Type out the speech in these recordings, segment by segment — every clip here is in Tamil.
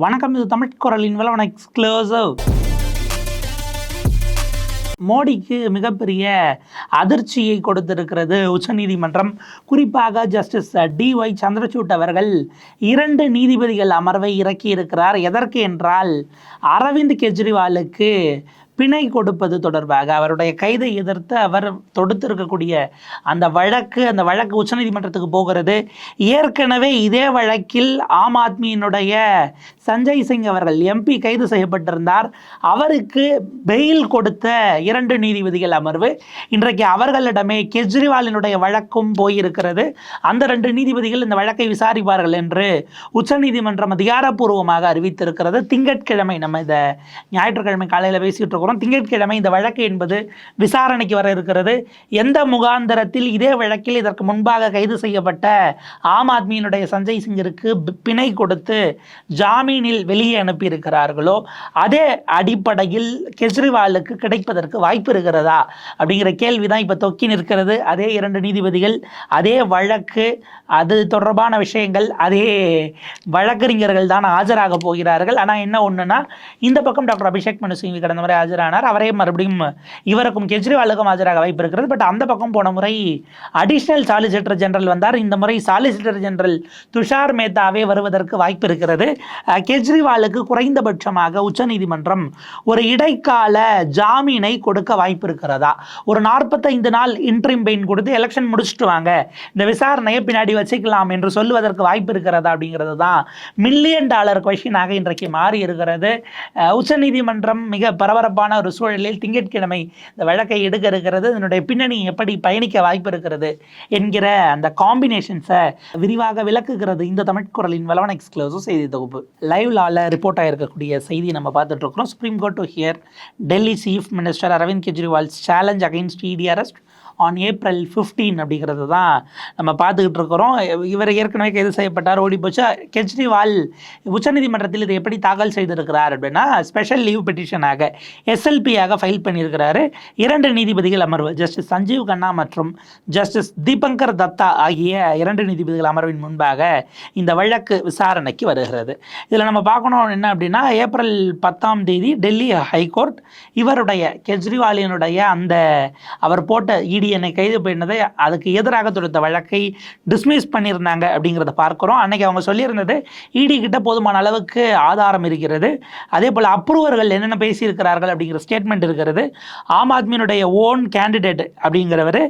வணக்கம் இது தமிழ் குரலின் விளவன எக்ஸ்க்ளூசிவ் மோடிக்கு மிகப்பெரிய அதிர்ச்சியை கொடுத்திருக்கிறது உச்சநீதிமன்றம். குறிப்பாக ஜஸ்டிஸ் டி ஒய் சந்திரசூட் அவர்கள் இரண்டு நீதிபதிகள் அமர்வை இறக்கியிருக்கிறார். எதற்கு என்றால் அரவிந்த் கெஜ்ரிவாலுக்கு பிணை கொடுப்பது தொடர்பாக அவருடைய கைதை எதிர்த்து அவர் தொடுத்திருக்கக்கூடிய அந்த வழக்கு அந்த வழக்கு உச்சநீதிமன்றத்துக்கு போகிறது. ஏற்கனவே இதே வழக்கில் ஆம் ஆத்மியினுடைய சஞ்சய் சிங் அவர்கள் எம்பி கைது செய்யப்பட்டிருந்தார். அவருக்கு பெயில் கொடுத்த இரண்டு நீதிபதிகள் அமர்வு. இன்றைக்கு அவர்களிடமே கெஜ்ரிவாலினுடைய வழக்கும் போயிருக்கிறது. அந்த ரெண்டு நீதிபதிகள் இந்த வழக்கை விசாரிப்பார்கள் என்று உச்சநீதிமன்றம் அதிகாரப்பூர்வமாக அறிவித்திருக்கிறது. திங்கட்கிழமை நம்ம இதை ஞாயிற்றுக்கிழமை காலையில் பேசிட்டு இருக்கிறோம். திங்கட்கிழமை இந்த வழக்கு என்பது விசாரணைக்கு வர இருக்கிறது. எந்த முகாந்தரத்தில் இதே வழக்கில் இதற்கு முன்பாக கைது செய்யப்பட்ட ஆம் ஆத்மியினுடைய சஞ்சய் சிங்கிற்கு பி- பிணை கொடுத்து ஜாமீன் ஜாமீனில் வெளியே அனுப்பியிருக்கிறார்களோ அதே அடிப்படையில் கெஜ்ரிவாலுக்கு கிடைப்பதற்கு வாய்ப்பு இருக்கிறதா? அப்படிங்கிற கேள்வி தான் இப்போ தொக்கி நிற்கிறது. அதே இரண்டு நீதிபதிகள் அதே வழக்கு அது தொடர்பான விஷயங்கள் அதே வழக்கறிஞர்கள் தான் ஆஜராக போகிறார்கள். ஆனால் என்ன ஒன்றுனா இந்த பக்கம் டாக்டர் அபிஷேக் மனு சிங்வி கடந்த முறை ஆஜரானார். அவரே மறுபடியும் இவருக்கும் கெஜ்ரிவாலுக்கும் ஆஜராக வாய்ப்பு இருக்கிறது. பட் அந்த பக்கம் போன முறை அடிஷ்னல் சாலிசிட்டர் ஜெனரல் வந்தார். இந்த முறை சாலிசிட்டர் ஜெனரல் துஷார் மேத்தாவே வருவதற்கு வாய்ப்பு இருக்கிறது. கெஜ்ரிவாலுக்கு குறைந்தபட்சமாக உச்சநீதிமன்றம் ஒரு இடைக்கால ஜாமீனை கொடுக்க வாய்ப்பு இருக்கிறதா ஒரு நாற்பத்தைந்து நாள் இன்ட்ரிம் பெயின் கொடுத்து எலெக்ஷன் முடிச்சுட்டு வாங்க. இந்த விசாரணையை பின்னாடி வச்சுக்கலாம் என்று சொல்லுவதற்கு வாய்ப்பு இருக்கிறதா அப்படிங்கிறது தான் மில்லியன் டாலர் கொஷினாக இன்றைக்கு மாறி இருக்கிறது. உச்சநீதிமன்றம் மிக பரபரப்பான ஒரு சூழலில் திங்கட்கிழமை இந்த வழக்கை எடுக்க இருக்கிறது. இதனுடைய பின்னணி எப்படி பயணிக்க வாய்ப்பு இருக்கிறது என்கிற அந்த காம்பினேஷன்ஸை விரிவாக விளக்குகிறது இந்த தமிழ் குரலின் வளவன் எக்ஸ்க்ளூசிவ் செய்தி தொகுப்பு. லைவ் லால ரிப்போர்ட் ஆகிருக்கக்கூடிய செய்தி நம்ம பார்த்துட்ருக்குறோம். Supreme court to hear Delhi chief minister Arvind Kejriwal challenge against ED arrest on April 15 அப்படிங்கிறது தான் நம்ம பார்த்துக்கிட்டு இருக்கிறோம். இவர் ஏற்கனவே கைது செய்யப்பட்டார் ஓடி போச்சு? கெஜ்ரிவால் உச்சநீதிமன்றத்தில் இதை எப்படி தாக்கல் செய்திருக்கிறார் அப்படின்னா ஸ்பெஷல் லீவ் பெட்டிஷனாக எஸ்எல்பியாக ஃபைல் பண்ணியிருக்கிறாரு. இரண்டு நீதிபதிகள் அமர்வு ஜஸ்டிஸ் சஞ்சீவ் கண்ணா மற்றும் ஜஸ்டிஸ் தீபங்கர் தத்தா ஆகிய இரண்டு நீதிபதிகள் அமர்வின் முன்பாக இந்த வழக்கு விசாரணைக்கு வருகிறது. இதில் நம்ம பார்க்கணும் என்ன அப்படின்னா ஏப்ரல் பத்தாம் தேதி டெல்லி ஹைகோர்ட் இவருடைய கெஜ்ரிவாலினுடைய அந்த அவர் போட்ட என்னை கைது பண்ணதை அதுக்கு எதிராக தொடுத்த வழக்கை டிஸ்மிஸ் பண்ணியிருந்தாங்க அப்படிங்கிறத பார்க்குறோம். அன்றைக்கி அவங்க சொல்லியிருந்தது இடி கிட்ட போதுமான அளவுக்கு ஆதாரம் இருக்கிறது. அதே போல் அப்ரூவர்கள் என்னென்ன பேசியிருக்கிறார்கள் அப்படிங்கிற ஸ்டேட்மெண்ட் இருக்கிறது. ஆம் ஆத்மியினுடைய ஓன் கேண்டிடேட் அப்படிங்கிறவர்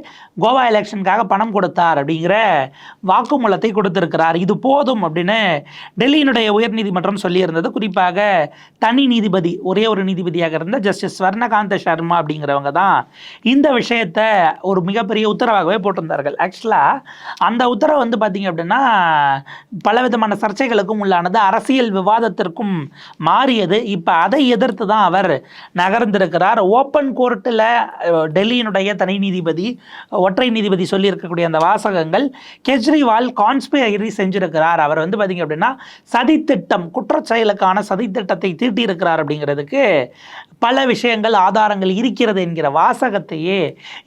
கோவா எலெக்ஷனுக்காக பணம் கொடுத்தார் அப்படிங்கிற வாக்குமூலத்தை கொடுத்திருக்கிறார். இது போதும் அப்படின்னு டெல்லியினுடைய உயர்நீதிமன்றம் சொல்லியிருந்தது. குறிப்பாக தனி நீதிபதி ஒரே ஒரு நீதிபதியாக இருந்த ஜஸ்டிஸ் ஸ்வர்ணகாந்த சர்மா அப்படிங்கிறவங்க தான் இந்த விஷயத்தை ஒரு மிகப்பெரிய உத்தரவாகவே போட்டிருந்தார்கள். ஆக்சுவலாக அந்த உத்தரவு வந்து பார்த்தீங்க அப்படின்னா பலவிதமான சர்ச்சைகளுக்கும் உள்ளானது அரசியல் விவாதத்திற்கும் மாறியது. இப்போ அதை எதிர்த்து தான் அவர் நகர்ந்திருக்கிறார். ஓப்பன் கோர்ட்டில் டெல்லியினுடைய தனி நீதிபதி ஒற்றை நீதிபதி சொல்லியிருக்கக்கூடிய அந்த வாசகங்கள் கெஜ்ரிவால் கான்ஸ்பைரி செஞ்சிருக்கிறார். அவர் வந்து பார்த்தீங்க அப்படின்னா சதித்திட்டம் குற்றச்செயலுக்கான சதித்திட்டத்தை தீட்டியிருக்கிறார் அப்படிங்கிறதுக்கு பல விஷயங்கள் ஆதாரங்கள் இருக்கிறது என்கிற வாசகத்தையே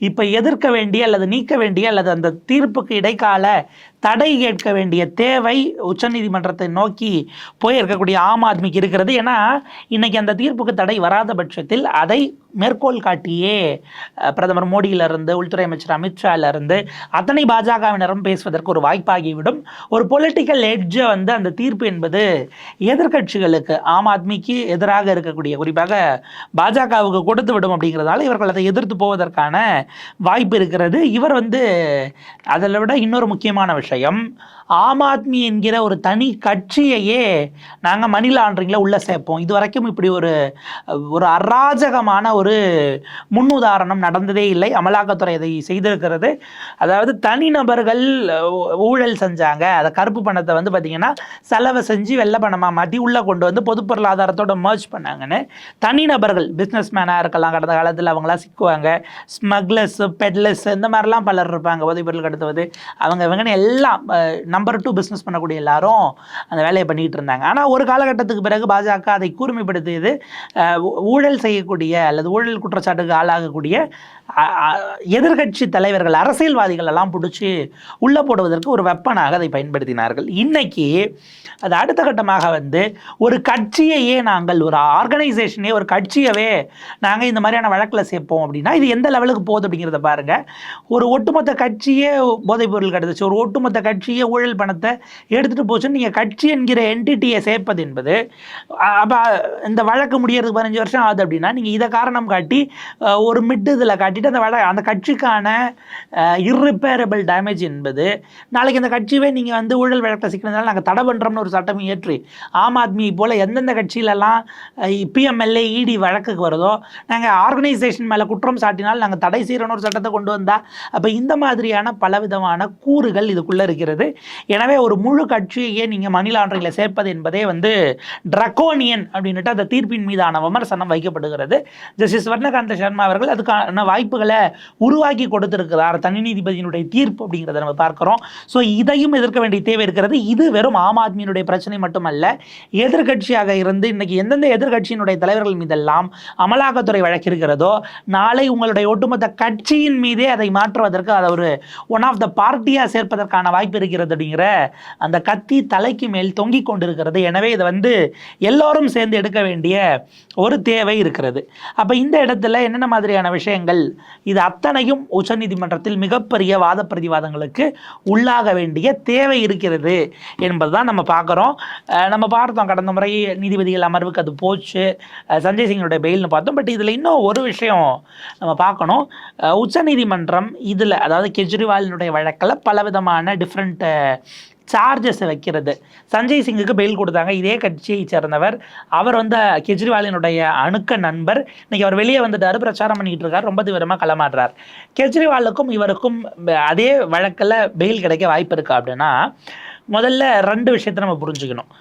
இப்போ எதிர்க்க வேண்டிய அல்லது நீக்க வேண்டிய அல்லது அந்த தீர்ப்புக்கு இடைக்கால தடை கேட்க வேண்டிய தேவை உச்சநீதிமன்றத்தை நோக்கி போய் இருக்கக்கூடிய ஆம் ஆத்மிக்கு இருக்கிறது. ஏன்னா இன்னைக்கு அந்த தீர்ப்புக்கு தடை வராத பட்சத்தில் அதை மேற்கோள் காட்டியே பிரதமர் மோடியிலிருந்து உள்துறை அமைச்சர் அமித்ஷாவிலிருந்து அத்தனை பாஜகவினரும் பேசுவதற்கு ஒரு வாய்ப்பாகிவிடும். ஒரு பொலிட்டிக்கல் எட்ஜை வந்து அந்த தீர்ப்பு என்பது எதிர்க்கட்சிகளுக்கு ஆம் ஆத்மிக்கு எதிராக இருக்கக்கூடிய குறிப்பாக பாஜகவுக்கு கொடுத்து விடும் அப்படிங்கிறதால இவர்கள் அதை எதிர்த்து போவதற்கான வாய்ப்பு இருக்கிறது. இவர் வந்து அதில் விட இன்னொரு முக்கியமான விஷயம். விஷயம் ஆம் ஆத்மி என்கிற ஒரு தனி கட்சியையே நாங்கள் மணி லாண்ட்ரிங்கில் உள்ளே சேர்ப்போம். இது வரைக்கும் இப்படி ஒரு ஒரு அராஜகமான ஒரு முன்னுதாரணம் நடந்ததே இல்லை. அமலாக்கத்துறை இதை செய்திருக்கிறது. அதாவது தனிநபர்கள் நபர்கள் ஊழல் செஞ்சாங்க. அதை கருப்பு பணத்தை வந்து பார்த்திங்கன்னா செலவை செஞ்சு வெள்ளை பணமாக மாற்றி உள்ளே கொண்டு வந்து பொது பொருளாதாரத்தோட மர்ஜ் பண்ணாங்கன்னு தனிநபர்கள் பிஸ்னஸ் மேனாக இருக்கலாம். கடந்த காலத்தில் அவங்களாம் சிக்குவாங்க. ஸ்மக்லர்ஸ் பெட்லஸ் இந்த மாதிரிலாம் பலர் இருப்பாங்க. போதைப் பொருள் கடத்துவது. அவங்க இவங்கன்னு எல்லாம் நம்பர் டூ பிஸ்னஸ் பண்ணக்கூடிய எல்லாரும் அந்த வேலையை பண்ணிக்கிட்டு இருந்தாங்க. ஆனால் ஒரு காலகட்டத்துக்கு பிறகு பாஜக அதை கூர்மைப்படுத்தியது ஊழல் செய்யக்கூடிய அல்லது ஊழல் குற்றச்சாட்டுக்கு ஆளாகக்கூடிய எதிர்கட்சி தலைவர்கள் அரசியல்வாதிகள் எல்லாம் பிடிச்சி உள்ளே போடுவதற்கு ஒரு வெப்பனாக அதை பயன்படுத்தினார்கள். இன்னைக்கு அது அடுத்த கட்டமாக வந்து ஒரு கட்சியையே நாங்கள் ஒரு ஆர்கனைசேஷனே ஒரு கட்சியவே நாங்கள் இந்த மாதிரியான வழக்கில் சேர்ப்போம் அப்படின்னா இது எந்த லெவலுக்கு போகுது அப்படிங்கிறத பாருங்க. ஒரு ஒட்டுமொத்த கட்சியே போதைப் பொருள் கிடந்துச்சு ஒரு ஒட்டுமொத்த கட்சியே ஊழல் பணத்தை எடுத்துகிட்டு போச்சுன்னு நீங்கள் கட்சி என்கிற என்டிட்டியை சேர்ப்பது என்பது அப்போ இந்த வழக்கு முடியறதுக்கு பதினஞ்சு வருஷம் ஆகுது அப்படின்னா நீங்கள் இதை காரணம் காட்டி ஒரு மிட் இதில் காட்டிட்டு அந்த வட அந்த கட்சிக்கான இர்ரிப்பேரபிள் டேமேஜ் என்பது நாளைக்கு அந்த கட்சியே நீங்கள் வந்து ஊழல் வழக்கில் சிக்கினதால் நாங்கள் தடை பண்ணுறோம்னு ஒரு சட்டம் இயற்றி ஆம் ஆத்மி போல் எந்தெந்த கட்சியிலலாம் பிஎம்எல்ஏ இடி வழக்குக்கு வருதோ நாங்கள் ஆர்கனைசேஷன் மேலே குற்றம் சாட்டினால் நாங்கள் தடை செய்கிறோன்னு ஒரு சட்டத்தை கொண்டு வந்தால் அப்போ இந்த மாதிரியான பலவிதமான கூறுகள் இதுக்குள்ளே இருக்கிறது. எனவே ஒரு முழு கட்சியையே நீங்கள் மணி லாண்டரிங்கில் சேர்ப்பது என்பதே வந்து ட்ரக்கோனியன் அப்படின்னுட்டு அந்த தீர்ப்பின் மீதான விமர்சனம் வைக்கப்படுகிறது. ஜஸ்டிஸ் வர்ணகாந்த சர்மா அவர்கள் அதுக்கான வாய்ப்புகளை உருவாக்கி கொடுத்திருக்கிறார் தனி நீதிபதியினுடைய தீர்ப்பு அப்படிங்கிறத நம்ம பார்க்குறோம். ஸோ இதையும் எதிர்க்க வேண்டிய தேவை இருக்கிறது. இது வெறும் ஆம் ஆத்மியினுடைய பிரச்சனை மட்டுமல்ல. எதிர்க்கட்சியாக இருந்து இன்னைக்கு எந்தெந்த எதிர்க்கட்சியினுடைய தலைவர்கள் மீதெல்லாம் அமலாக்கத்துறை வழக்கிருக்கிறதோ நாளை உங்களுடைய ஒட்டுமொத்த கட்சியின் மீதே அதை மாற்றுவதற்கு அதை ஒரு ஒன் ஆஃப் த பார்ட்டியாக சேர்ப்பதற்கான வாய்ப்பு இருக்கிறது அப்படிங்கிற அந்த கத்தி தலைக்கு மேல் தொங்கிக் கொண்டிருக்கிறது. எனவே இதை வந்து எல்லோரும் சேர்ந்து எடுக்க வேண்டிய ஒரு தேவை இருக்கிறது. அப்போ இந்த இடத்துல என்னென்ன மாதிரியான விஷயங்கள் இது அத்தனையும் உச்சநீதிமன்றத்தில் மிகப்பெரிய வாத பிரதிவாதங்களுக்கு உள்ளாக வேண்டிய தேவை இருக்கிறது என்பதுதான் நம்ம பார்க்குறோம். நம்ம பார்த்தோம் கடந்த முறை நீதிபதிகள் அமர்வுக்கு அது போச்சு. சஞ்சய் சிங்கனுடைய பெயில்னு பார்த்தோம். பட் இதில் இன்னும் ஒரு விஷயம் நம்ம பார்க்கணும். உச்சநீதிமன்றம் இதில் அதாவது கெஜ்ரிவாலினுடைய வழக்கில் பலவிதமான டிஃப்ரெண்ட் சார்ஜஸை வைக்கிறது. சஞ்சய் சிங்குக்கு பெயில் கொடுத்தாங்க. இதே கட்சியை சேர்ந்தவர். அவர் வந்து கெஜ்ரிவாலினுடைய அணுக்க நண்பர். இன்னைக்கு அவர் வெளியே வந்துட்டாரு. பிரச்சாரம் பண்ணிக்கிட்டு இருக்காரு. ரொம்ப தீவிரமாக களமாடுறார். கெஜ்ரிவாலுக்கும் இவருக்கும் அதே வழக்கில் பெயில் கிடைக்க வாய்ப்பு இருக்கா அப்படின்னா முதல்ல ரெண்டு விஷயத்தை நம்ம புரிஞ்சுக்கணும்.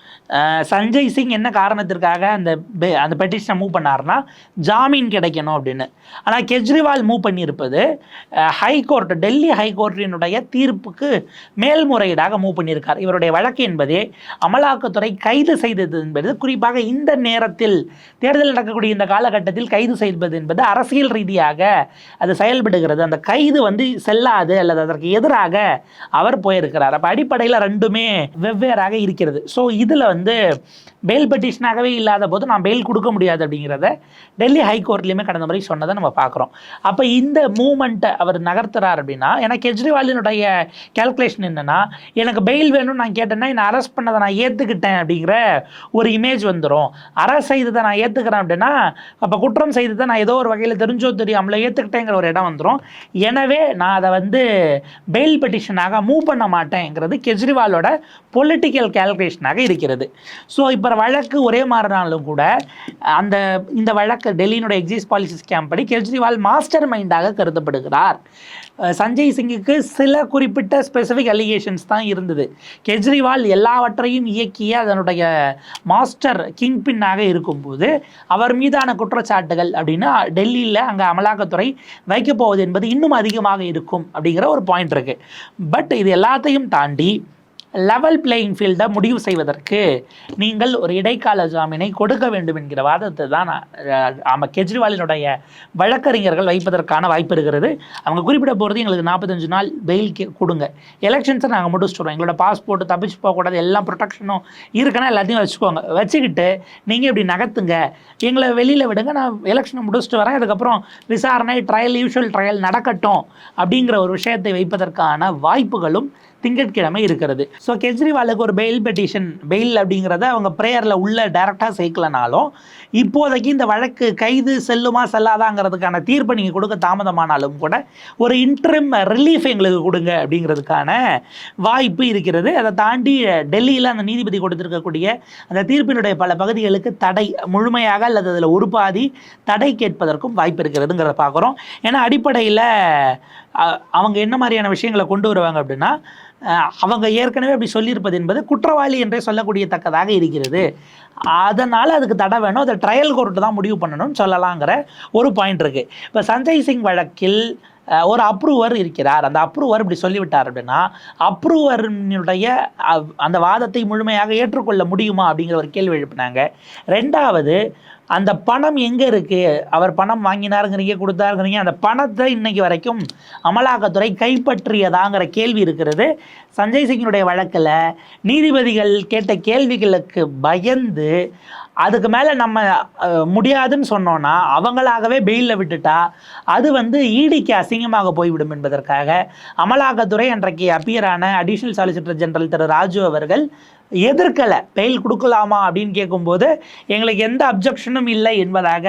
சஞ்சய் சிங் என்ன காரணத்திற்காக அந்த பெ- அந்த பெட்டிஷனை மூவ் பண்ணார்னா ஜாமீன் கிடைக்கணும் அப்படின்னு. ஆனால் கெஜ்ரிவால் மூவ் பண்ணியிருப்பது ஹைகோர்ட் டெல்லி ஹைகோர்ட்டினுடைய தீர்ப்புக்கு மேல்முறையீடாக மூவ் பண்ணியிருக்கார். இவருடைய வழக்கு என்பதே அமலாக்கத்துறை கைது செய்தது என்பது குறிப்பாக இந்த நேரத்தில் தேர்தல் நடக்கக்கூடிய இந்த காலகட்டத்தில் கைது செய்வது என்பது அரசியல் ரீதியாக அது செயல்படுகிறது. அந்த கைது வந்து செல்லாது அல்லது அதற்கு எதிராக அவர் போயிருக்கிறார். அப்போ அடிப்படையில் ரெண்டுமே வெவ்வேறாக இருக்கிறது. ஸோ இதில் வந்து பெயில் பெட்டிஷனாகவே இல்லாத போது நான் பெயில் கொடுக்க முடியாது அப்படிங்கிறத டெல்லி ஹைகோர்ட்லேயுமே கடந்த முறை சொன்னதை நம்ம பார்க்குறோம். அப்போ இந்த மூமெண்ட்டை அவர் நகர்த்துறார் அப்படின்னா எனக்கு கெஜ்ரிவாலினுடைய கேல்குலேஷன் என்னென்னா எனக்கு பெயில் வேணும்னு நான் கேட்டேன்னா என்னை அரெஸ்ட் பண்ணதை நான் ஏற்றுக்கிட்டேன் அப்படிங்கிற ஒரு இமேஜ் வந்துடும் அரெஸ்ட் செய்ததை நான் ஏற்றுக்கிறேன் அப்படின்னா அப்போ குற்றம் செய்ததை நான் ஏதோ ஒரு வகையில் தெரிஞ்சோ தெரியாமல ஏற்றுக்கிட்டேங்கிற ஒரு இடம் வந்துடும் எனவே நான் அதை வந்து பெயில் பெட்டிஷனாக மூவ் பண்ண மாட்டேங்கிறது கெஜ்ரிவாலோட பொலிட்டிக்கல் கேல்குலேஷனாக இருக்கிறது. ஸோ இப்போ வழக்கு ஒரே மாறினாலும் கூட அந்த இந்த வழக்கு டெல்லியினுடைய எக்ஸிஸ் பாலிசி ஸ்கேம் படி கெஜ்ரிவால் மாஸ்டர் மைண்டாக கருதப்படுகிறார். சஞ்சய் சிங்குக்கு சில குறிப்பிட்ட ஸ்பெசிஃபிக் அலிகேஷன்ஸ் தான் இருந்தது. கெஜ்ரிவால் எல்லாவற்றையும் இயக்கிய அதனுடைய மாஸ்டர் கிங் பின்னாக இருக்கும்போது அவர் மீதான குற்றச்சாட்டுகள் அப்படின்னு டெல்லியில் அங்கே அமலாக்கத்துறை வைக்கப் போவது என்பது இன்னும் அதிகமாக இருக்கும் அப்படிங்கிற ஒரு பாயிண்ட் இருக்குது பட் இது எல்லாத்தையும் தாண்டி லெவல் பிளேயிங் ஃபீல்டை முடிவு செய்வதற்கு நீங்கள் ஒரு இடைக்கால ஜாமீனை கொடுக்க வேண்டும் என்கிற வாதத்தை தான் ஆமாம் கெஜ்ரிவாலினுடைய வழக்கறிஞர்கள் வைப்பதற்கான வாய்ப்பு இருக்கிறது. அவங்க குறிப்பிட போகிறது எங்களுக்கு நாற்பத்தஞ்சு நாள் பெயில் கொடுங்க. எலெக்ஷன்ஸை நாங்கள் முடிச்சுடுறோம். எங்களோட பாஸ்போர்ட் தப்பிச்சு போகக்கூடாது எல்லாம் ப்ரொடெக்ஷனும் இருக்குன்னா எல்லாத்தையும் வச்சுக்கோங்க. வச்சுக்கிட்டு நீங்கள் இப்படி நகர்த்துங்க. எங்களை வெளியில் விடுங்க. நான் எலெக்ஷனை முடிச்சுட்டு வரேன். அதுக்கப்புறம் விசாரணை ட்ரையல் யூஷுவல் ட்ரையல் நடக்கட்டும் அப்படிங்கிற ஒரு விஷயத்தை வைப்பதற்கான வாய்ப்புகளும் திங்கட்கிழமை இருக்கிறது. ஸோ கெஜ்ரிவாலுக்கு ஒரு பெயில் பெட்டிஷன் பெயில் அப்படிங்கிறத அவங்க ப்ரேயரில் உள்ள டேரெக்டாக சேர்க்கலனாலும் இப்போதைக்கு இந்த வழக்கு கைது செல்லுமா செல்லாதாங்கிறதுக்கான தீர்ப்பை நீங்கள் கொடுக்க தாமதமானாலும் கூட ஒரு இன்ட்ரிம் ரிலீஃப் எங்களுக்கு கொடுங்க அப்படிங்கிறதுக்கான வாய்ப்பு இருக்கிறது. அதை தாண்டி டெல்லியில் அந்த நீதிபதி கொடுத்துருக்கக்கூடிய அந்த தீர்ப்பினுடைய பல பகுதிகளுக்கு தடை முழுமையாக அல்லது அதில் ஒரு பாதி தடை கேட்பதற்கும் வாய்ப்பு இருக்கிறதுங்கிறத பார்க்குறோம். ஏன்னா அடிப்படையில் அவங்க என்ன மாதிரியான விஷயங்களை கொண்டு வருவாங்க அப்படின்னா அவங்க ஏற்கனவே அப்படி சொல்லியிருப்பது என்பது குற்றவாளி என்றே சொல்லக்கூடிய தக்கதாக இருக்கிறது. அதனால் அதுக்கு தடை வேணும். அதை ட்ரையல் கோர்ட்டு தான் முடிவு பண்ணணும்னு சொல்லலாங்கிற ஒரு பாயிண்ட் இருக்குது இப்போ சஞ்சய் சிங் வழக்கில் ஒரு அப்ரூவர் இருக்கிறார். அந்த அப்ரூவர் இப்படி சொல்லிவிட்டார் அப்படின்னா அப்ரூவரினுடைய அந்த வாதத்தை முழுமையாக ஏற்றுக்கொள்ள முடியுமா அப்படிங்கிற ஒரு கேள்வி எழுப்பினாங்க. ரெண்டாவது அந்த பணம் எங்கே இருக்குது அவர் பணம் வாங்கினாருங்கிறீங்க கொடுத்தாருங்கிறீங்க அந்த பணத்தை இன்னைக்கு வரைக்கும் அமலாக்கத்துறை கைப்பற்றியதாங்கிற கேள்வி இருக்கிறது. சஞ்சய் சிங்கினுடைய வழக்கில் நீதிபதிகள் கேட்ட கேள்விகளுக்கு பயந்து அதுக்கு மேலே நம்ம முடியாதுன்னு சொன்னோன்னா அவங்களாகவே பெயிலில் விட்டுட்டா அது வந்து ஈடிக்கு அசிங்கமாக போய்விடும் என்பதற்காக அமலாக்கத்துறை அன்றைக்கு அப்பியரான additional solicitor general Thiru Raju அவர்கள் எதிர்க்கலை. பெயில் கொடுக்கலாமா அப்படின்னு கேட்கும்போது எங்களுக்கு எந்த அப்ஜெக்ஷனும் இல்லை என்பதாக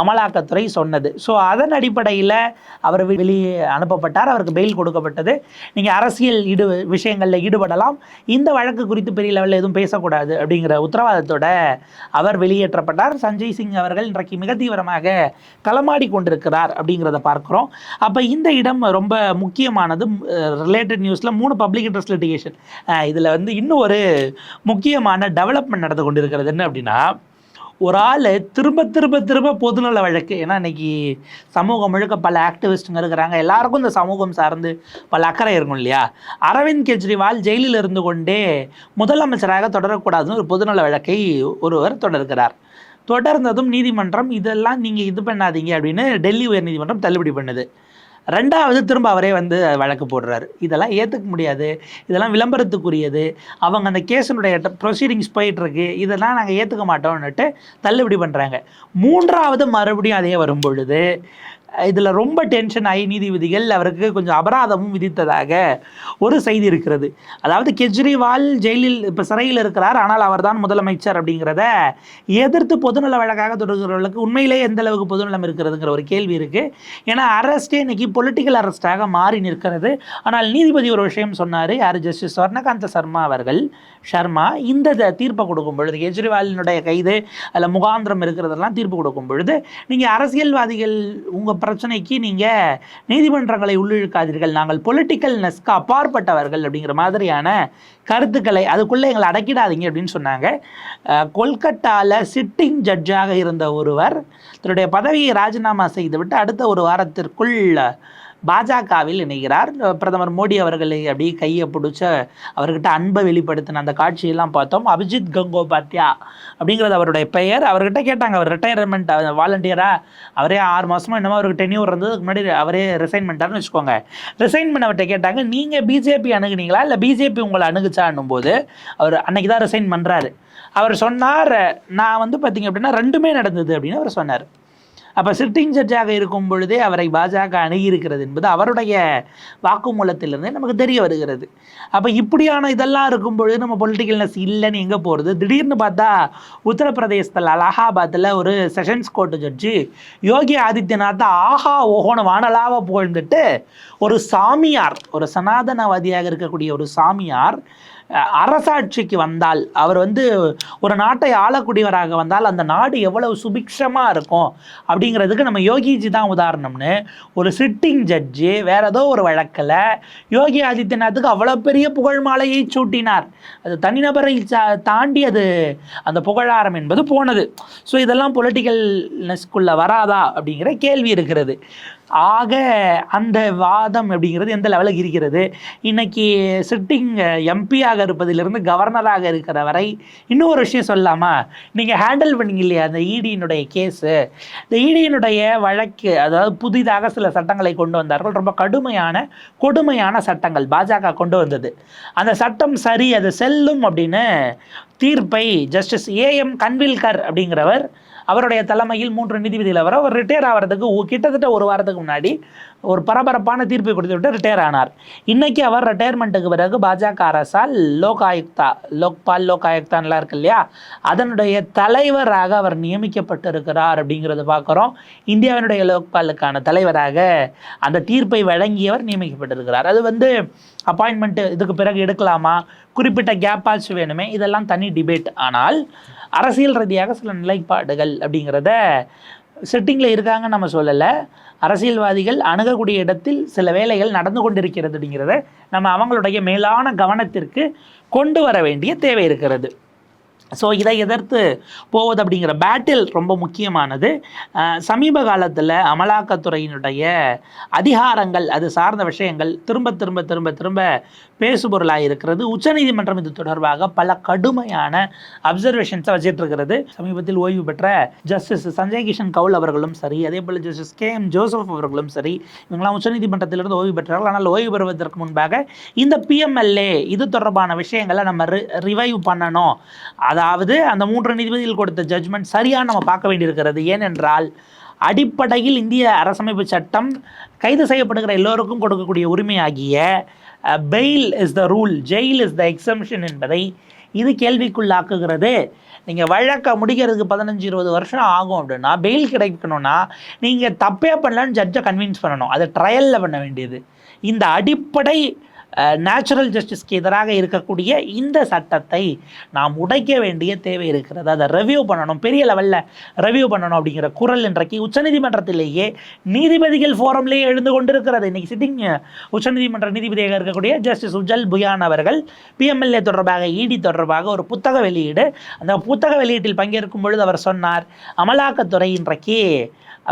அமலாக்கத்துறை சொன்னது. ஸோ அதன் அடிப்படையில் அவர் வெளியே அனுப்பப்பட்டார். அவருக்கு பெயில் கொடுக்கப்பட்டது. நீங்கள் அரசியல் ஈடு விஷயங்களில் ஈடுபடலாம். இந்த வழக்கு குறித்து பெரிய லெவலில் எதுவும் பேசக்கூடாது அப்படிங்கிற உத்தரவாதத்தோட அவர் வெளியேற்றப்பட்டார். சஞ்சய் சிங் அவர்கள் இன்றைக்கு மிக தீவிரமாக களமாடி கொண்டிருக்கிறார் அப்படிங்கிறத பார்க்குறோம். அப்போ இந்த இடம் ரொம்ப முக்கியமானது. ரிலேட்டட் நியூஸில் மூணு பப்ளிக் இன்ட்ரெஸ்ட் லிட்டிகேஷன் இதில் வந்து இன்னும் ஒரு முக்கியமான டெவலப்மெண்ட் நடந்து கொண்டிருக்கிறது. என்ன அப்படின்னா ஒரு ஆள் திரும்ப திரும்ப திரும்ப பொதுநல வழக்கு. ஏன்னா இன்றைக்கி சமூகம் முழுக்க பல ஆக்டிவிஸ்ட்டுங்க இருக்கிறாங்க. எல்லாருக்கும் இந்த சமூகம் சார்ந்து பல அக்கறை இருக்கும் இல்லையா? அரவிந்த் கெஜ்ரிவால் ஜெயிலில் இருந்து கொண்டே முதலமைச்சராக தொடரக்கூடாதுன்னு ஒரு பொதுநல வழக்கை ஒருவர் தொடர்கிறார். தொடர்ந்ததும் நீதிமன்றம் இதெல்லாம் நீங்கள் இது பண்ணாதீங்க அப்படின்னு டெல்லி உயர்நீதிமன்றம் தள்ளுபடி பண்ணுது. ரெண்டாவது திரும்ப அவரே வந்து வழக்கு போடுறாரு. இதெல்லாம் ஏற்றுக்க முடியாது. இதெல்லாம் விளம்பரத்துக்குரியது. அவங்க அந்த கேஸினுடைய ப்ரொசீடிங்ஸ் போயிட்டுருக்கு. இதெல்லாம் நாங்கள் ஏற்றுக்க மாட்டோம்னுட்டு தள்ளுபடி பண்ணுறாங்க மூன்றாவது மறுபடியும் அதே வரும் பொழுது இதில் ரொம்ப டென்ஷன் ஆகி நீதிபதிகள் அவருக்கு கொஞ்சம் அபராதமும் விதித்ததாக ஒரு செய்தி இருக்கிறது. அதாவது கெஜ்ரிவால் ஜெயிலில் இப்போ சிறையில் இருக்கிறார் ஆனால் அவர்தான் முதலமைச்சர் அப்படிங்கிறத எதிர்த்து பொதுநல வழக்காக தொடர்கிறவர்களுக்கு உண்மையிலேயே எந்த அளவுக்கு பொதுநலம் இருக்கிறதுங்கிற ஒரு கேள்வி இருக்குது ஏன்னா அரஸ்டே இன்னைக்கு பொலிட்டிக்கல் அரெஸ்டாக மாறி நிற்கிறது. ஆனால் நீதிபதி ஒரு விஷயம் சொன்னார் யார்? ஜஸ்டிஸ் ஸ்வர்ணகாந்த சர்மா அவர்கள். சர்மா இந்த த- தீர்ப்பை கொடுக்கும் பொழுது கெஜ்ரிவாலினுடைய கைது அதில் முகாந்திரம் இருக்கிறதெல்லாம் தீர்ப்பு கொடுக்கும் பொழுது நீங்கள் அரசியல்வாதிகள் உங்கள் பிரச்சனைக்கு நீங்கள் நீதிமன்றங்களை உள்ளிழுக்காதீர்கள். நாங்கள் பொலிட்டிக்கல்னஸ்க்கு அப்பாற்பட்டவர்கள் அப்படிங்கிற மாதிரியான கருத்துக்களை அதுக்குள்ளே எங்களை அடக்கிடாதீங்க அப்படின்னு சொன்னாங்க. கொல்கட்டாவில் சிட்டிங் ஜட்ஜாக இருந்த ஒருவர் தன்னுடைய பதவியை ராஜினாமா செய்துவிட்டு அடுத்த ஒரு வாரத்திற்குள் பாஜகவில் இணைகிறார். பிரதமர் மோடி அவர்களை அப்படியே கையை பிடிச்ச அவர்கிட்ட அன்பை வெளிப்படுத்தின அந்த காட்சியெல்லாம் பார்த்தோம். அபிஜித் கங்கோபாத்யா அப்படிங்கிறது அவருடைய பெயர். அவர்கிட்ட கேட்டாங்க அவர் ரிட்டையர்மெண்ட் வாலண்டியராக அவரே ஆறு மாதமாக என்னமோ அவருக்கு டென்யூர் இருந்ததுக்கு முன்னாடி அவரே ரிசைன் பண்ணிட்டாருன்னு வச்சுக்கோங்க. ரிசைன் பண்ணவர்கிட்ட கேட்டாங்க நீங்கள் பிஜேபி அணுகுனீங்களா? இல்லை பிஜேபி உங்களை அணுகுச்சான்னும் போது அவர் அன்னைக்கு தான் ரிசைன் பண்ணுறாரு அவர் சொன்னார் நான் வந்து பார்த்தீங்க அப்படின்னா ரெண்டுமே நடந்தது அப்படின்னு அவர் சொன்னார். அப்போ சிட்டிங் ஜட்ஜாக இருக்கும் பொழுதே அவரை பாஜக அணுகியிருக்கிறது என்பது அவருடைய வாக்குமூலத்திலிருந்தே நமக்கு தெரிய வருகிறது. அப்போ இப்படியான இதெல்லாம் இருக்கும் பொழுது நம்ம பொலிட்டிக்கல்னஸ் இல்லைன்னு எங்கே போகிறது திடீர்னு பார்த்தா உத்தரப்பிரதேசத்தில் அலகாபாத்தில் ஒரு செஷன்ஸ் கோர்ட்டு ஜட்ஜி யோகி ஆதித்யநாத்தை ஆஹா ஓஹோன்னு வானலாவ புகழ்ந்துட்டு ஒரு சாமியார் ஒரு சனாதனவாதியாக இருக்கக்கூடிய ஒரு சாமியார் அரசாட்சிக்கு வந்தால் அவர் வந்து ஒரு நாட்டை ஆளக்கூடியவராக வந்தால் அந்த நாடு எவ்வளவு சுபிக்ஷமாக இருக்கும் அப்படிங்கிறதுக்கு நம்ம யோகிஜி தான் உதாரணம்னு. ஒரு சிட்டிங் ஜட்ஜு வேற ஏதோ ஒரு வழக்கில் யோகி ஆதித்யநாத்துக்கு அவ்வளோ பெரிய புகழ் மாலையை சூட்டினார். அது தனிநபரை சா- தாண்டி அது அந்த புகழாரம் என்பது போனது. ஸோ இதெல்லாம் பொலிட்டிக்கல்னஸ்குள்ளே வராதா அப்படிங்கிற கேள்வி இருக்கிறது. ஆக அந்த வாதம் அப்படிங்கிறது எந்த லெவலுக்கு இருக்கிறது? இன்னைக்கு சிட்டிங் எம்பியாக இருப்பதிலிருந்து கவர்னராக இருக்கிற வரை இன்னும் ஒரு விஷயம் சொல்லலாமா? நீங்கள் ஹேண்டில் பண்ணீங்க இல்லையா அந்த இடியினுடைய கேஸு இந்த இடியினுடைய வழக்கு அதாவது புதிதாக சில சட்டங்களை கொண்டு வந்தார்கள். ரொம்ப கடுமையான கொடுமையான சட்டங்கள் பாஜக கொண்டு வந்தது. அந்த சட்டம் சரி அது செல்லும் அப்படின்னு தீர்ப்பை ஜஸ்டிஸ் ஏஎம் கன்வில்கர் அப்படிங்கிறவர் அவருடைய தலைமையில் மூன்று நீதிபதிகள் அவர். அவர் ரிட்டையர் ஆகிறதுக்கு கிட்டத்தட்ட ஒரு வாரத்துக்கு முன்னாடி ஒரு பரபரப்பான தீர்ப்பை கொடுத்து விட்டு ரிட்டையர் ஆனார். இன்றைக்கி அவர் ரிட்டையர்மெண்ட்டுக்கு பிறகு பாஜக அரசால் லோக் ஆயுக்தா லோக்பால் லோக் ஆயுக்தான்லாம் இருக்கு இல்லையா? அதனுடைய தலைவராக அவர் நியமிக்கப்பட்டிருக்கிறார் அப்படிங்கிறத பார்க்குறோம். இந்தியாவினுடைய லோக்பாலுக்கான தலைவராக அந்த தீர்ப்பை வழங்கியவர் நியமிக்கப்பட்டிருக்கிறார். அது வந்து அப்பாயின்மெண்ட்டு இதுக்கு பிறகு எடுக்கலாமா? குறிப்பிட்ட கேப் வேணுமே? இதெல்லாம் தனி டிபேட் ஆனால் அரசியல் ரீதியாக சில நிலைப்பாடுகள் அப்படிங்கிறத செட்டிங்கில் இருக்காங்கன்னு நம்ம சொல்லலை. அரசியல்வாதிகள் அணுகக்கூடிய இடத்தில் சில வேலைகள் நடந்து கொண்டிருக்கிறது அப்படிங்கிறத நம்ம அவங்களுடைய மேலான கவனத்திற்கு கொண்டு வர வேண்டிய தேவை இருக்கிறது. ஸோ இதை எதிர்த்து போவது அப்படிங்கிற பேட்டில் ரொம்ப முக்கியமானது. சமீப காலத்தில் அமலாக்கத்துறையினுடைய அதிகாரங்கள் அது சார்ந்த விஷயங்கள் திரும்ப திரும்ப திரும்ப திரும்ப பேசுபொருளாக இருக்கிறது. உச்சநீதிமன்றம் இது தொடர்பாக பல கடுமையான அப்சர்வேஷன்ஸை வச்சிட்டு இருக்கிறது சமீபத்தில் ஓய்வு பெற்ற ஜஸ்டிஸ் சஞ்சய் கிஷன் கவுல் அவர்களும் சரி அதே போல் ஜஸ்டிஸ் கே எம் ஜோசப் அவர்களும் சரி இவங்களாம் உச்சநீதிமன்றத்திலிருந்து ஓய்வு பெற்றார்கள். ஆனால் ஓய்வு பெறுவதற்கு முன்பாக இந்த பிஎம்எல்ஏ இது தொடர்பான விஷயங்களை நம்ம ரிவைவ் பண்ணணும். அதாவது அந்த மூன்று நீதிபதிகள் கொடுத்த ஜட்ஜ்மெண்ட் சரியாக நம்ம பார்க்க வேண்டியிருக்கிறது. ஏனென்றால் அடிப்படையில் இந்திய அரசமைப்பு சட்டம் கைது செய்யப்படுகிற எல்லோருக்கும் கொடுக்கக்கூடிய உரிமையாகிய bail is the rule jail is the exemption என்பதை இது கேள்விக்குள்ளாக்குகிறது. நீங்கள் வழக்கை முடிக்கிறதுக்கு பதினஞ்சு இருபது வருஷம் ஆகும் அப்படின்னா பெயில் கிடைக்கணும்னா நீங்கள் தப்பே பண்ணலன்னு ஜட்ஜை கன்வின்ஸ் பண்ணணும். அது ட்ரையலில் பண்ண வேண்டியது. இந்த அடிப்படை நேச்சுரல் ஜஸ்டிஸ்க்கு எதிராக இருக்கக்கூடிய இந்த சட்டத்தை நாம் உடைக்க வேண்டிய தேவை இருக்கிறது. அதை ரெவ்யூ பண்ணணும். பெரிய லெவலில் ரெவ்யூ பண்ணணும் அப்படிங்கிற குரல் இன்றைக்கு உச்சநீதிமன்றத்திலேயே நீதிபதிகள் ஃபோரம்லேயே எழுந்து கொண்டிருக்கிறது. இன்றைக்கி சிட்டிங் உச்சநீதிமன்ற நீதிபதியாக இருக்கக்கூடிய ஜஸ்டிஸ் உஜல் புயான் அவர்கள் பிஎம்எல்ஏ தொடர்பாக இடி தொடர்பாக ஒரு புத்தக வெளியீடு. அந்த புத்தக வெளியீட்டில் பங்கேற்கும் பொழுது அவர் சொன்னார் அமலாக்கத்துறை இன்றைக்கு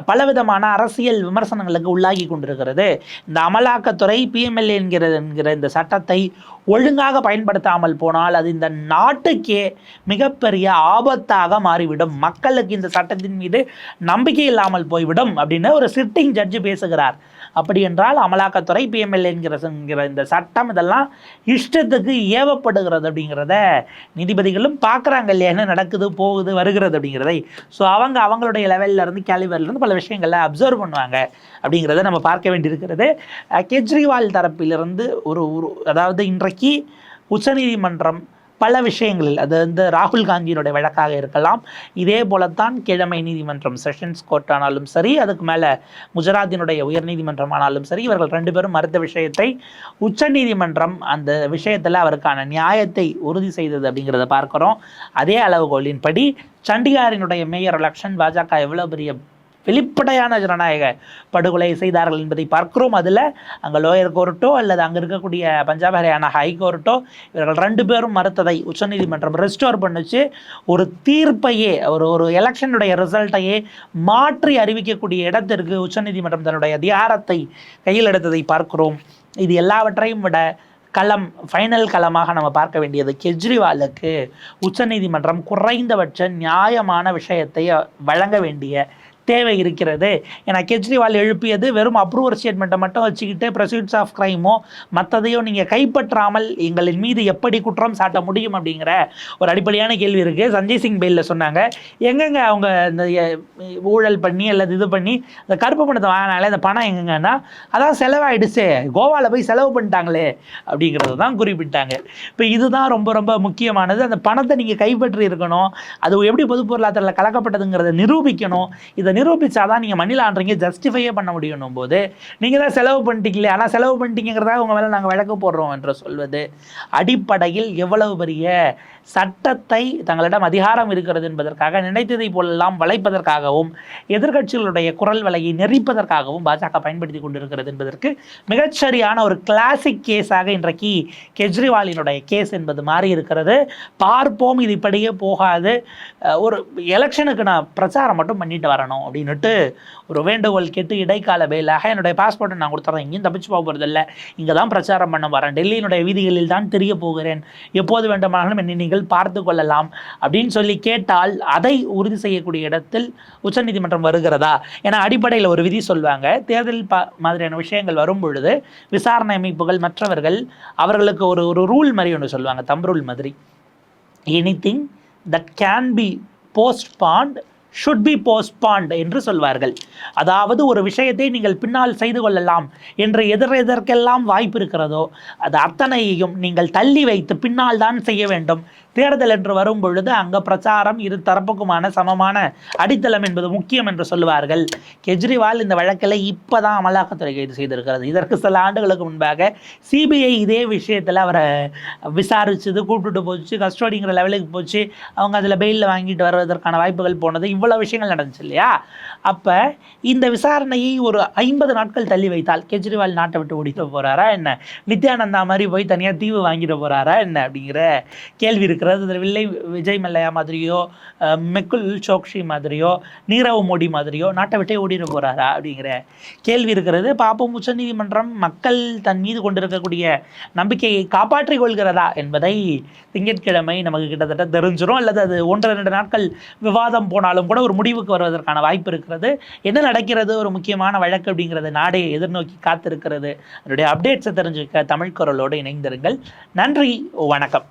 பலவிதமான அரசியல் விமர்சனங்களுக்கு உள்ளாகி கொண்டிருக்கிறது. இந்த அமலாக்கத்துறை பிஎம்எல்ஏ என்கிற என்கிற இந்த சட்டத்தை ஒழுங்காக பயன்படுத்தாமல் போனால் அது இந்த நாட்டுக்கே மிகப்பெரிய ஆபத்தாக மாறிவிடும். மக்களுக்கு இந்த சட்டத்தின் மீது நம்பிக்கை இல்லாமல் போய்விடும் அப்படின்னு ஒரு சிட்டிங் ஜட்ஜு பேசுகிறார். அப்படி என்றால் அமலாக்கத்துறை பிஎம்எல்ஏங்கிற இந்த சட்டம் இதெல்லாம் இஷ்டத்துக்கு ஏவப்படுகிறது அப்படிங்கிறத நீதிபதிகளும் பார்க்குறாங்க இல்லையா? என்ன நடக்குது போகுது வருகிறது அப்படிங்கிறதை. ஸோ அவங்க அவங்களுடைய லெவல்ல இருந்து இருந்து பல விஷயங்களை அப்சர்வ் பண்ணுவாங்க அப்படிங்கிறத நம்ம பார்க்க வேண்டியிருக்கிறது. கெஜ்ரிவால் தரப்பிலிருந்து ஒரு ஒரு அதாவது இன்றைக்கு உச்சநீதிமன்றம் பல விஷயங்களில் அது வந்து ராகுல் காந்தியினுடைய வழக்காக இருக்கலாம். இதே போலத்தான் கிழமை நீதிமன்றம் செஷன்ஸ் கோர்ட் ஆனாலும் சரி அதுக்கு மேலே குஜராத்தினுடைய உயர்நீதிமன்றம் ஆனாலும் சரி இவர்கள் ரெண்டு பேரும் மறுத்த விஷயத்தை உச்சநீதிமன்றம் அந்த விஷயத்தில் அவருக்கான நியாயத்தை உறுதி செய்தது அப்படிங்கிறத பார்க்குறோம். அதே அளவுகோலின்படி சண்டிகாரினுடைய மேயர் எலெக்ஷன் பாஜக எவ்வளோ பெரிய வெளிப்படையான ஜனநாயக படுகொலை செய்தார்கள் என்பதை பார்க்கிறோம். அதில் அங்கே லோயர் கோர்ட்டோ அல்லது அங்கே இருக்கக்கூடிய பஞ்சாப் ஹரியானா ஹை கோர்ட்டோ இவர்கள் ரெண்டு பேரும் மறுத்ததை உச்சநீதிமன்றம் ரெஸ்டோர் பண்ணுச்சு. ஒரு தீர்ப்பையே ஒரு ஒரு எலெக்ஷனுடைய ரிசல்ட்டையே மாற்றி அறிவிக்கக்கூடிய இடத்திற்கு உச்சநீதிமன்றம் தன்னுடைய அதிகாரத்தை கையில் எடுத்ததை பார்க்கிறோம். இது எல்லாவற்றையும் விட களம் ஃபைனல் களமாக நம்ம பார்க்க வேண்டியது கெஜ்ரிவாலுக்கு உச்சநீதிமன்றம் குறைந்தபட்ச நியாயமான விஷயத்தை வழங்க வேண்டிய தேவை இருக்கிறது. ஏன்னா கெஜ்ரிவால் எழுப்பியது வெறும் அப்ரூவர் ஸ்டேட்மெண்ட்டை மட்டும் வச்சுக்கிட்டு ப்ரொசீட்ஸ் ஆஃப் கிரைமோ மற்றதையோ நீங்கள் கைப்பற்றாமல் எங்களின் மீது எப்படி குற்றம் சாட்ட முடியும் அப்படிங்கிற ஒரு அடிப்படையான கேள்வி இருக்குது சஞ்சய் சிங் பெயிலில் சொன்னாங்க. எங்கெங்க அவங்க இந்த ஊழல் பண்ணி அல்லது இது பண்ணி அந்த கருப்பு பணத்தை வாங்கினாலே அந்த பணம் எங்கெங்கன்னா அதான் செலவாயிடுச்சே கோவாவில் போய் செலவு பண்ணிட்டாங்களே அப்படிங்கிறது தான் குறிப்பிட்டாங்க. இப்போ இதுதான் ரொம்ப ரொம்ப முக்கியமானது. அந்த பணத்தை நீங்கள் கைப்பற்றி இருக்கணும். அது எப்படி பொது பொருளாதாரத்தில் கலக்கப்பட்டதுங்கிறத நிரூபிக்கணும். இதை நிரூபித்தாதான் நீங்கள் மணி லாண்டரிங்கை ஜஸ்டிஃபையே பண்ண முடியணும் போது நீங்கள் தான் செலவு பண்ணிட்டீங்களே ஆனால் செலவு பண்ணிட்டீங்கிறதாக உங்கள் மேலே நாங்கள் விளக்கு போடுறோம் என்று சொல்வது அடிப்படையில் எவ்வளவு பெரிய சட்டத்தை தங்களிடம் அதிகாரம் இருக்கிறது என்பதற்காக நினைத்ததை போலெல்லாம் வளைப்பதற்காகவும் எதிர்க்கட்சிகளுடைய குரல் விலையை நெறிப்பதற்காகவும் பாஜக பயன்படுத்தி கொண்டிருக்கிறது என்பதற்கு மிகச்சரியான ஒரு கிளாசிக் கேஸாக இன்றைக்கு கெஜ்ரிவாலினுடைய கேஸ் என்பது மாறி இருக்கிறது பார்ப்போம் இது இப்படியே போகாது. ஒரு எலெக்ஷனுக்கு நான் பிரச்சாரம் மட்டும் பண்ணிட்டு வரணும். அப்படின்னுட்டு ஒரு வேண்டுகோள் கேட்டு இடைக்கால வேலாக என்னுடைய பாஸ்போர்ட்டை நான் கொடுத்துறேன். இங்கேயும் தப்பிச்சு போக போகிறதில்ல இங்கே தான் பிரச்சாரம் பண்ண வரேன். டெல்லியினுடைய வீதிகளில் தான் தெரிய போகிறேன். எப்போது வேண்டுமானாலும் என்னை நீங்கள் பார்த்து கொள்ளலாம் அப்படின்னு சொல்லி கேட்டால் அதை உறுதி செய்யக்கூடிய இடத்தில் உச்சநீதிமன்றம் வருகிறதா? ஏன்னா அடிப்படையில் ஒரு விதி சொல்வாங்க. தேர்தல் ப மாதிரியான விஷயங்கள் வரும் பொழுது விசாரணை அமைப்புகள் மற்றவர்கள் அவர்களுக்கு ஒரு ஒரு ரூல் மாதிரி ஒன்று சொல்லுவாங்க தம் ரூல் மாதிரி. Anything that can be postponed should be postponed என்று சொல்வார்கள். அதாவது ஒரு விஷயத்தை நீங்கள் பின்னால் செய்து கொள்ளலாம் என்று எதிர் எதற்கெல்லாம் வாய்ப்பு இருக்கிறதோ அது அத்தனையையும் நீங்கள் தள்ளி வைத்து பின்னால் தான் செய்ய வேண்டும். தேர்தல் என்று வரும் பொழுது அங்கே பிரச்சாரம் இரு தரப்புக்குமான சமமான அடித்தளம் என்பது முக்கியம் என்று சொல்லுவார்கள். கெஜ்ரிவால் இந்த வழக்கில் இப்போ தான் அமலாக்கத்துறை கைது செய்திருக்கிறது. இதற்கு சில ஆண்டுகளுக்கு முன்பாக சிபிஐ இதே விஷயத்தில் அவரை விசாரிச்சது கூப்பிட்டுட்டு போச்சு கஸ்டடிங்கிற லெவலுக்கு போச்சு. அவங்க அதில் பெயிலில் வாங்கிட்டு வருவதற்கான வாய்ப்புகள் போனது. இவ்வளோ விஷயங்கள் நடந்துச்சு இல்லையா? அப்போ இந்த விசாரணையை ஒரு ஐம்பது நாட்கள் தள்ளி வைத்தால் கெஜ்ரிவால் நாட்டை விட்டு ஓடிட்டு போகிறாரா என்ன? நித்யானந்தா மாதிரி போய் தனியாக தீவு வாங்கிட்டு போகிறாரா என்ன அப்படிங்கிற கேள்வி இருக்கிறது. இதில் வில்லை விஜய் மல்லையா மாதிரியோ மெக்குல் சோக்ஷி மாதிரியோ நீரவ் மோடி மாதிரியோ நாட்டை விட்டே ஓடிட போகிறாரா அப்படிங்கிற கேள்வி இருக்கிறது. பாப்போம் உச்சநீதிமன்றம் மக்கள் தன் மீது கொண்டிருக்கக்கூடிய நம்பிக்கையை காப்பாற்றிக் கொள்கிறதா என்பதை திங்கட்கிழமை நமக்கு கிட்டத்தட்ட தெரிஞ்சிடும் அல்லது அது ஒன்றரை ரெண்டு நாட்கள் விவாதம் போனாலும் கூட ஒரு முடிவுக்கு வருவதற்கான வாய்ப்பு இருக்கிறது. என்ன நடக்கிறது? ஒரு முக்கியமான வழக்கு அப்படிங்கிறது நாடே எதிர்நோக்கி காத்திருக்கிறது. அதனுடைய அப்டேட்ஸை தெரிஞ்சுக்க தமிழ் குரலோடு இணைந்திருங்கள். நன்றி வணக்கம்.